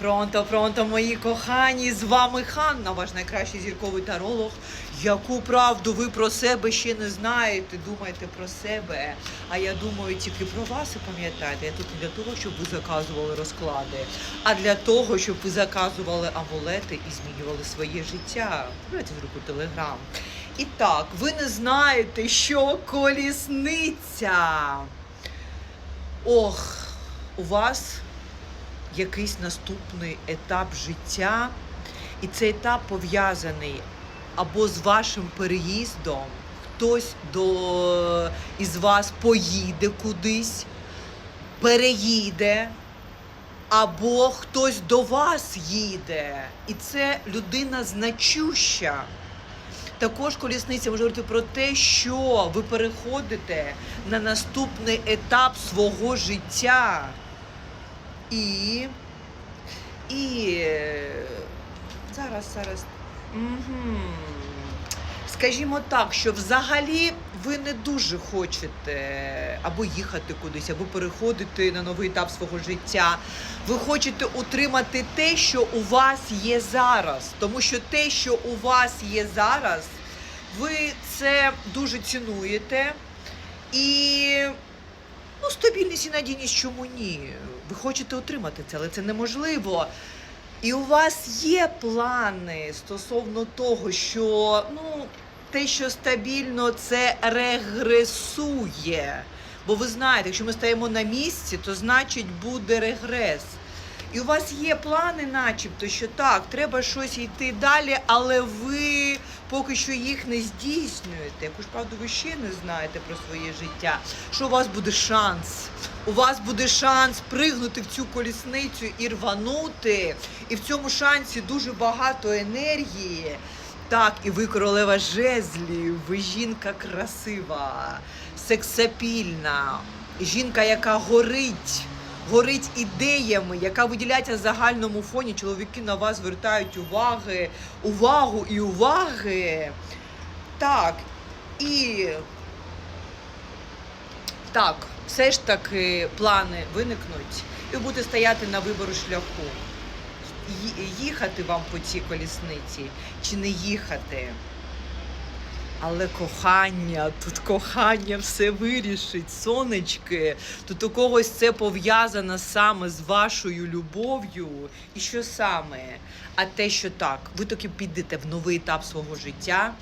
Пронто, пронто, мої кохані, з вами Ханна, ваш найкращий зірковий таролог. Яку правду ви про себе ще не знаєте, думаєте про себе. А я думаю тільки про вас і пам'ятайте, я тут не для того, щоб ви заказували розклади, а для того, щоб ви заказували амулети і змінювали своє життя. Берете з руку телеграм. І так, ви не знаєте, що колісниця. Ох, у вас якийсь наступний етап життя, і цей етап пов'язаний або з вашим переїздом, хтось до, із вас поїде кудись, переїде, або хтось до вас їде. І це людина значуща. Також колісниця може говорити про те, що ви переходите на наступний етап свого життя. І. І. Зараз, зараз. Угу. Скажімо так, що взагалі ви не дуже хочете або їхати кудись, або переходити на новий етап свого життя. Ви хочете утримати те, що у вас є зараз. Тому що те, що у вас є зараз, ви це дуже цінуєте. І стабільність і надійність чому ні? Ви хочете отримати це, але це неможливо. І у вас є плани стосовно того, що ну, те, що стабільно, це регресує. Бо ви знаєте, якщо ми стаємо на місці, то значить буде регрес. І у вас є плани, начебто, що так, треба щось йти далі, але ви поки що їх не здійснюєте. Яку ж правду ви ще не знаєте про своє життя. Що у вас буде шанс? У вас буде шанс пригнути в цю колісницю і рванути. І в цьому шансі дуже багато енергії. Так, і ви королева жезлів, ви жінка красива, сексапільна, жінка, яка горить, горить ідеями, яка виділяється загальному фоні. Чоловіки на вас звертають уваги, увагу і уваги. Так, і так, все ж таки плани виникнуть, і будете стояти на вибору шляху. Їхати вам по цій колісниці чи не їхати. Але кохання, тут кохання все вирішить, сонечки. Тут у когось це пов'язано саме з вашою любов'ю. І що саме? А те, що так, ви таки підете в новий етап свого життя,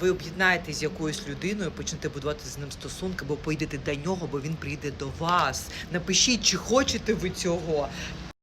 ви об'єднаєтесь з якоюсь людиною, почнете будувати з ним стосунки, або поїдете до нього, бо він прийде до вас. Напишіть, чи хочете ви цього.